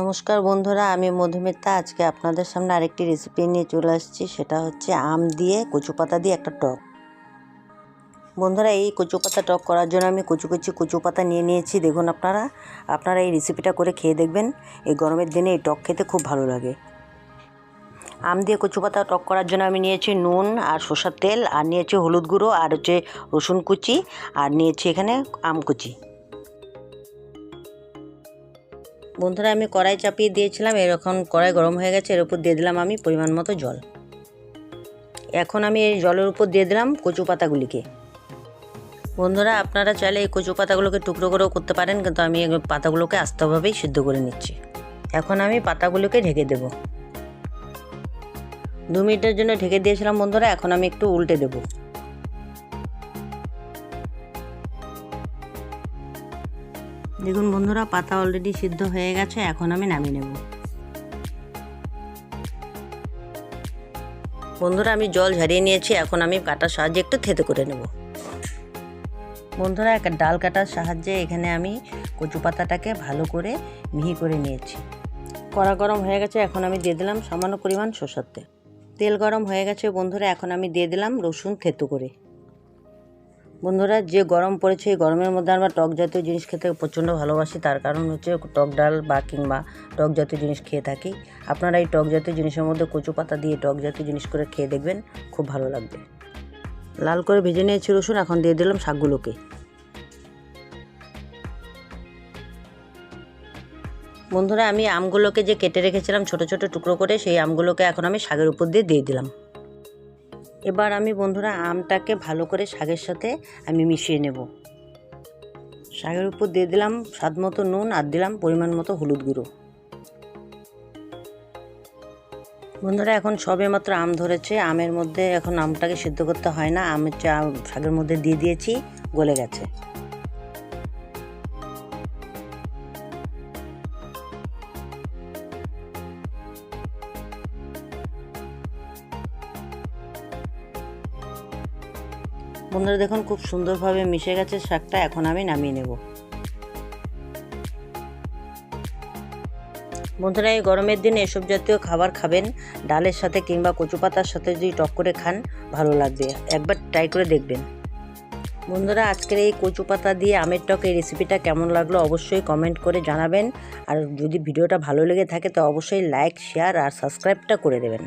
নমস্কার বন্ধুরা, আমি মধুমিতা। আজকে আপনাদের সামনে আরেকটি রেসিপি নিয়ে চলে আসছি। সেটা হচ্ছে আম দিয়ে কচু পাতা দিয়ে একটা টক। বন্ধুরা, এই কচু পাতা টক করার জন্য আমি কচু কচু কচু পাতা নিয়ে নিয়েছি। দেখুন আপনারা আপনারা এই রেসিপিটা করে খেয়ে দেখবেন। এই গরমের দিনে এই টক খেতে খুব ভালো লাগে। আম দিয়ে কচু পাতা টক করার জন্য আমি নিয়েছি নুন আর সর্ষার তেল, আর নিয়েছি হলুদ গুঁড়ো, আর হচ্ছে রসুন কুচি, আর নিয়েছি এখানে আম কুচি। বন্ধুরা, আমি কড়াই চাপিয়ে দিয়েছিলাম, এরকম কড়াই গরম হয়ে গেছে, এর উপর দিয়ে দিলাম আমি পরিমাণ মতো জল। এখন আমি এই জলের উপর দিয়ে দিলাম কচু পাতাগুলিকে। বন্ধুরা, আপনারা চাইলে এই কচু পাতাগুলোকে টুকরো করেও করতে পারেন, কিন্তু আমি এই পাতাগুলোকে আস্তভাবেই সিদ্ধ করে নিচ্ছি। এখন আমি পাতাগুলোকে ঢেকে দেব। দু মিনিটের জন্য ঢেকে দিয়েছিলাম বন্ধুরা, এখন আমি একটু উল্টে দেবো। দেখুন বন্ধুরা, পাতা অলরেডি সিদ্ধ হয়ে গেছে, এখন আমি নামিয়ে নেব। বন্ধুরা, আমি জল ঝারিয়ে নিয়েছি, এখন আমি কাটার সাহায্যে একটু থেতে করে নেব। বন্ধুরা, একটা ডাল কাটার সাহায্যে এখানে আমি কচু পাতাটাকে ভালো করে মিহি করে নিয়েছি। কড়া গরম হয়ে গেছে, এখন আমি দিয়ে দিলাম সামান্য পরিমাণ সরষের তেল। তেল গরম হয়ে গেছে বন্ধুরা, এখন আমি দিয়ে দিলাম রসুন থেতু করে। বন্ধুরা, যে গরম পড়েছে, এই গরমের মধ্যে আমরা টক জাতীয় জিনিস খেতে প্রচণ্ড ভালোবাসি। তার কারণ হচ্ছে টক ডাল বা কিংবা টক জাতীয় জিনিস খেয়ে থাকি। আপনারা এই টক জাতীয় জিনিসের মধ্যে কচু পাতা দিয়ে টক জাতীয় জিনিস করে খেয়ে দেখবেন, খুব ভালো লাগবে। লাল করে ভেজে নিয়েছি রসুন, এখন দিয়ে দিলাম শাকগুলোকে। বন্ধুরা, আমি আমগুলোকে যে কেটে রেখেছিলাম ছোট ছোট টুকরো করে, সেই আমগুলোকে এখন আমি শাকের উপর দিয়ে দিয়ে দিলাম। এবার আমি বন্ধুরা আমটাকে ভালো করে শাকের সাথে আমি মিশিয়ে নেব। শাকের উপর দিয়ে দিলাম স্বাদ মতো নুন আর দিলাম পরিমাণ মতো হলুদ গুঁড়ো। বন্ধুরা, এখন সবে মাত্র আম ধরেছে। আমের মধ্যে এখন আমটাকে সিদ্ধ করতে হয় না। আমের চা শাকের মধ্যে দিয়ে দিয়েছি, গলে গেছে। বন্ধুরা দেখুন, খুব সুন্দরভাবে মিশে গেছে শাকটা, এখন আমি নামিয়ে নেব। বন্ধুরা, এই গরমের দিনে এসব জাতীয় খাবার খাবেন, ডালের সাথে কিংবা কচু পাতার সাথে যদি টক করে খান, ভালো লাগবে। একবার ট্রাই করে দেখবেন। বন্ধুরা, আজকের এই কচু পাতা দিয়ে আমের টক এই রেসিপিটা কেমন লাগল অবশ্যই কমেন্ট করে জানাবেন। আর যদি ভিডিওটা ভালো লেগে থাকে, তো অবশ্যই লাইক শেয়ার আর সাবস্ক্রাইবটা করে দেবেন।